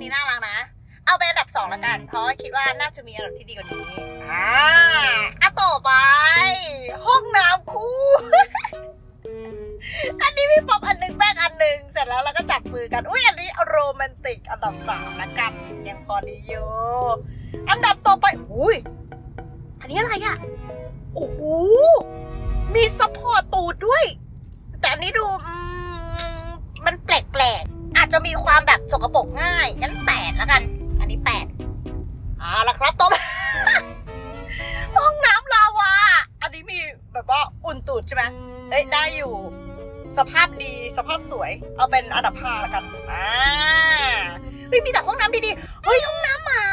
นนี้น่ารักนะ เอาเป็นอันดับสองละกัน เพราะว่าคิดว่าน่าจะมีอันดับที่ดีกว่านี้ อ่าอะต่อไป ห้องน้ำคู่ อันนี้พี่ป๊อปอันหนึงแป้งอันหนึง เสร็จแล้วเราก็จับมือกัน อุ้ยอันนี้โรแมนติก อันดับสามละกัน ยังพอดีอยู่อันดับต่อไป อุ้ย อันนี้อะไรอะโอ้โห มีซัพพอร์ตตูดด้วย แต่อันนี้ดู อืม จะมีความแบบสกปรกง่ายงั้นแปดแล้วกัน อันนี้แปดอ่าละครับต่อมห้องน้ำลาวา อันนี้มีแบบว่าอุ่นตูดใช่ไหมเอ้ยได้อยู่ สภาพดีสภาพสวย เอาเป็นอันดับห้าล้วกันอ่าเฮ้ยมีแต่ห้องน้ำดีๆเฮ้ยห้องน้ำหมา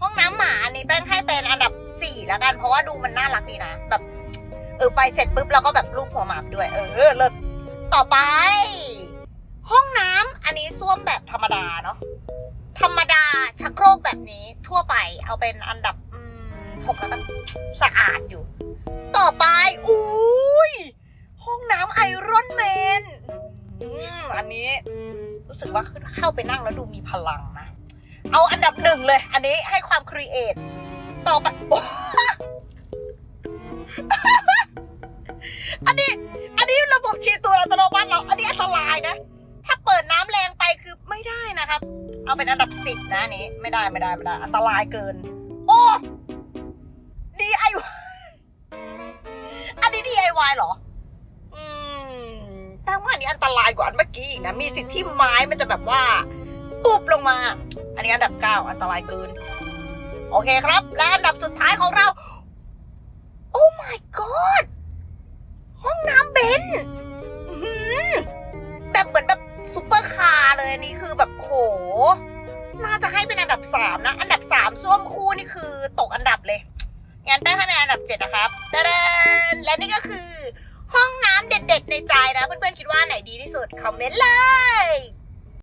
ห้องน้ำหมาอันนี้แป้งให้เป็นอันดับสี่ล้วกัน เพราะว่าดูมันน่ารักดีนะแบบเออไปเสร็จปุ๊บเราก็แบบรูปหัวหมาด้วย เออเลิศต่อไป ห้องน้ำอันนี้ส้วมแบบธรรม ดาเนาะธรรมดาชักโครกแบบนี้ทั่วไปเอาเป็นอันดับหกแล้วกันสะอาดอยู่ ต่อไปอุ้ยห้องน้ำไอรอนแมนอันนี้ รู้สึกว่าเข้าไปนั่งแล้วดูมีพลังนะ เอาอันดับหนึ่งเลย อันนี้ให้ความครีเอทต่อไปอ้อันนี้ อันนี้ระบบชีตัวอัตโนมัติ เป็นอันดับสิบนะอันนี้ ไม่ได้ไม่ได้ไม่ได้ อันตรายเกิน โอ้ DIY อันนี้ DIY เหรอ อืมแปลว่าอันนี้อันตรายกว่าอันเมื่อกี้อีกนะ มีสิทธิ์ที่ไม้มันจะแบบว่าตุบลงมา อันนี้อันดับเก้าอันตรายเกิน โอเคครับ และอันดับสุดท้ายของเรา โอ้ my god ห้องน้ำเบนแบบเหมือนแบบซุปเปอร์คาร์เลยอันนี้คือแบบโหาจะให้เป็นอันดับสามนะ อันดับสามส้วมคู่นี่คือตกอันดับเลย งั้นได้คะแนนอันดับเจ็ดนะครับตะเดนและนี่ก็คือ ห้องน้ำเด็ด ๆ ในใจนะ เพื่อนๆคิดว่าไหนดีที่สุด คอมเมนต์เลย